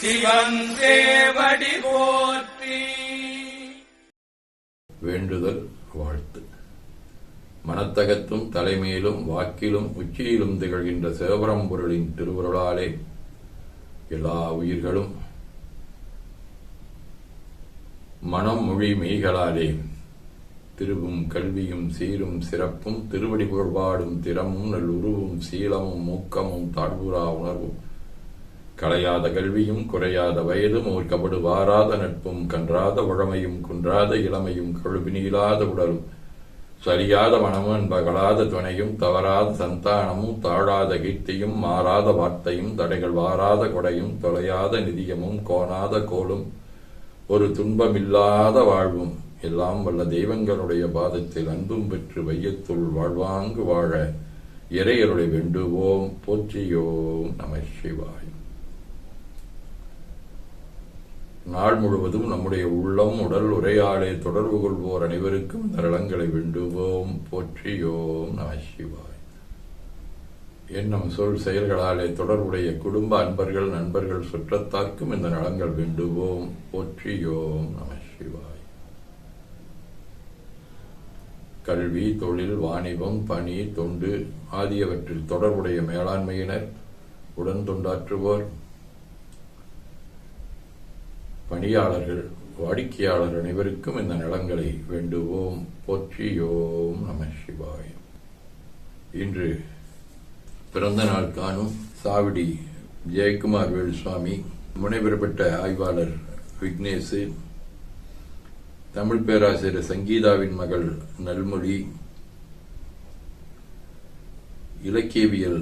சிவன் போற்றி. வேண்டுதல் வாழ்த்து. மனத்தகத்தும் தலைமையிலும் வாக்கிலும் உச்சியிலும் திகழ்கின்ற சிவபரம்பொருளின் திருவுருளாலே எல்லா உயிர்களும் மனம் மொழி மெய்களாலே திருவும் கல்வியும் சீரும் சிறப்பும் திருவடி புகழ்பாடும் திறமும் நல்லுருவும் சீலமும் மூக்கமும் தாழ்வுரா உணர்வும் களையாத கல்வியும் குறையாத வயதும் ஒரு வாராத நட்பும் கன்றாத உழமையும் குன்றாத இளமையும் கொழுபினீலாத உடலும் சரியாத மனமும் அன்பகலாத துணையும் தவறாத சந்தானமும் தாழாத கீர்த்தியும் மாறாத வார்த்தையும் தடைகள் வாராத கொடையும் தொலையாத நிதியமும் கோணாத கோலும் ஒரு துன்பமில்லாத வாழ்வும் எல்லாம் வல்ல தெய்வங்களுடைய பாதத்தில் அன்பும் பெற்று வையத்துள் வாழ்வாங்கு வாழ இறையருளை வேண்டுவோம். போற்றியோம். நம சிவாய். நாள் முழுவதும் நம்முடைய உள்ளம் உடல் உரையாடை தொடர்பு கொள்வோர் அனைவருக்கும் இந்த நலங்களை வேண்டுவோம் போற்றியோம் நமசிவாய். எண்ணம் சொல் செயல்களாலே தொடர்புடைய குடும்ப அன்பர்கள் நண்பர்கள் சுற்றத்தார்க்கும் இந்த நலங்கள் வேண்டுவோம் போற்றியோம் நமசிவாய். கல்வி தொழில் வாணிபம் பணி தொண்டு ஆகியவற்றில் தொடர்புடைய மேலாண்மையினர் உடன் தொண்டாற்றுவோர் பணியாளர்கள் வாடிக்கையாளர் அனைவருக்கும் இந்த நலன்களை வேண்டுவோம். போற்றியோம் நம சிவாய். இன்று பிறந்த நாள் காணும் சாவடி ஜெயக்குமார் வேலுசுவாமி முனைவர் பெற்ற ஆய்வாளர் விக்னேஷ் தமிழ் பேராசிரியர் சங்கீதாவின் மகள் நல்மொழி இலக்கியவியல்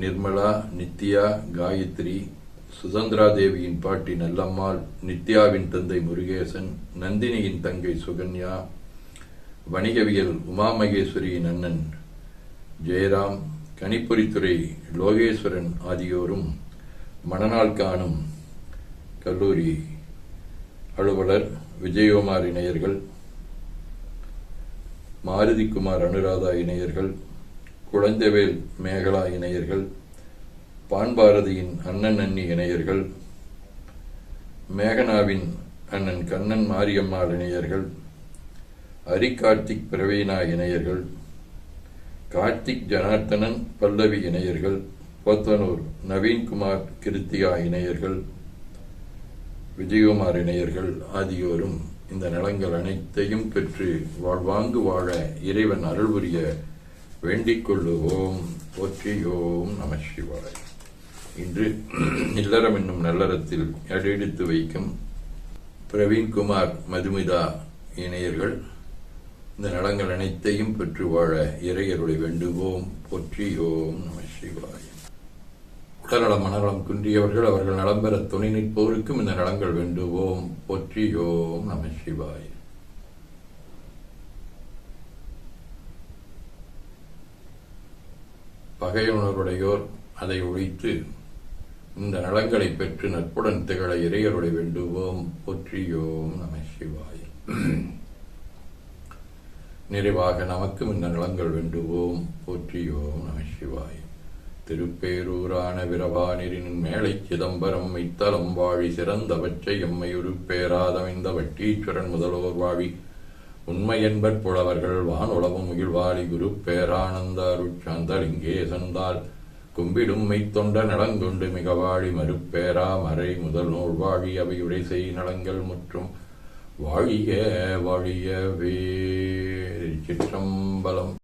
நிர்மலா நித்யா காயத்ரி சுதந்திரா தேவியின் பாட்டி நல்லம்மாள் நித்யாவின் தந்தை முருகேசன் நந்தினியின் தங்கை சுகன்யா வணிகவியல் உமாமகேஸ்வரியின் அண்ணன் ஜெயராம் கணிப்பொறித்துறை லோகேஸ்வரன் ஆகியோரும் மணநாள் காணும் கல்லூரி அலுவலர் விஜயகுமார் இணையர்கள் மாருதிக்குமார் அனுராதா இணையர்கள் குழந்தைவேல் மேகலா இணையர்கள் பான்பாரதியின் அண்ணன் அண்ணி இணையர்கள் மேகனாவின் அண்ணன் கண்ணன் மாரியம்மாள் இணையர்கள் அரிகார்த்திக் பிரவீனா இணையர்கள் கார்த்திக் ஜனார்த்தனன் பல்லவி இணையர்கள் போத்தனூர் நவீன்குமார் கிருத்திகா இணையர்கள் விஜயகுமார் இணையர்கள் ஆகியோரும் இந்த நலங்கள் அனைத்தையும் பெற்று வாழ்வாங்கு வாழ இறைவன் அருள் புரிய வேண்டிக் கொள்ளுவோம். போற்றியோம் நம சிவாய். இன்று இல்லறம் என்னும் நல்லறத்தில் அடியெடுத்து வைக்கும் பிரவீன்குமார் மதுமிதா இணையர்கள் இந்த நலங்கள் அனைத்தையும் பெற்று வாழ இறையருளை வேண்டுவோம். போற்றியோம் நம சிவாய். உடல்நலம் மனநலம் குன்றியவர்கள் அவர்கள் நலம் பெற துணை நிற்போருக்கும் இந்த நலங்கள் வேண்டுவோம். போற்றியோம் நம சிவாய். பகையுணர்வுடையோர் அதை ஒழித்து இந்த நலங்களை பெற்று நட்புடன் திகழ இறையருளை வேண்டுவோம். போற்றியோம் நம சிவாய். நிறைவாக நமக்கும் இந்த நலங்கள் வேண்டுவோம். போற்றியோம் நம சிவாய். திருப்பேரூரான விரவானிரின் மேலை சிதம்பரம் மைத்தலம் வாழி சிறந்தவற்றை எம்மை உருப்பேராதமைந்த வட்டீஸ்வரன் முதல்வர் வாழி உண்மை என்பற் புலவர்கள் வானுளவும் மகிழ்வாளி குரு பேரானந்த அருட்சாந்தலிங்கே சந்தால் கும்பிடும் மெய்த்தொண்ட நலங்கொண்டு மிகவாழி மறுப்பேரா மறை முதல் நூல் வாழி அவையுடை செய் நலங்கள் மற்றும். வாழிய வாழியவே சிற்றம்பலம்.